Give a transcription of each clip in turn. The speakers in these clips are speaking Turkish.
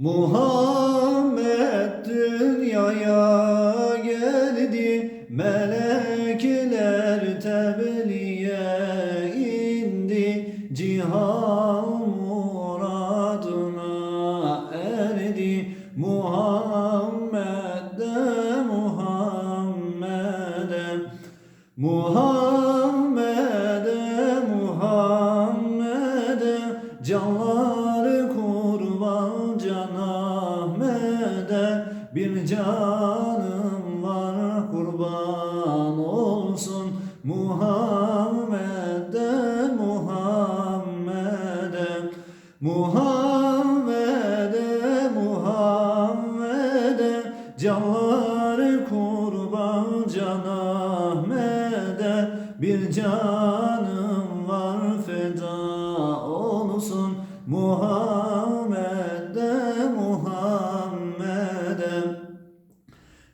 Muhammed dünyaya geldi Melekler tebliğe indi. Cihan muradına erdi Muhammed'e Muhammed'e. Muhammed'e Muhammed'e Canları Bir canım var kurban olsun. Muhammed'e Muhammed'e. Muhammed'e Muhammed'e. Canları kurban Can Ahmet'e. Bir canım var feda olsun. Muhammed'e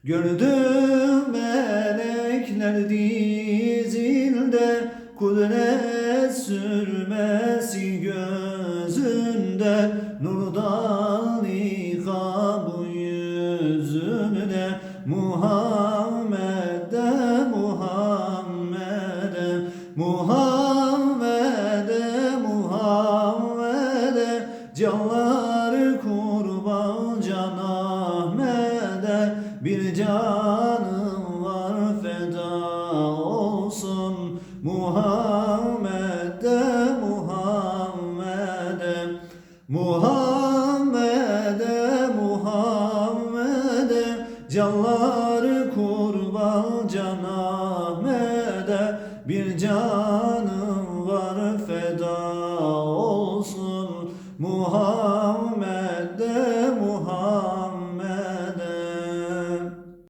Gördüm melekler dizilde Kudret sürmesi gözünde Nurdan bu yüzünde Muhammed'e Muhammed'e Muhammed'e Muhammed'e Canları Bir canım var feda olsun. Muhammed'e Muhammed'e. Muhammed'e Muhammed'e. Canları kurban can Bir canım var feda olsun. Muhammed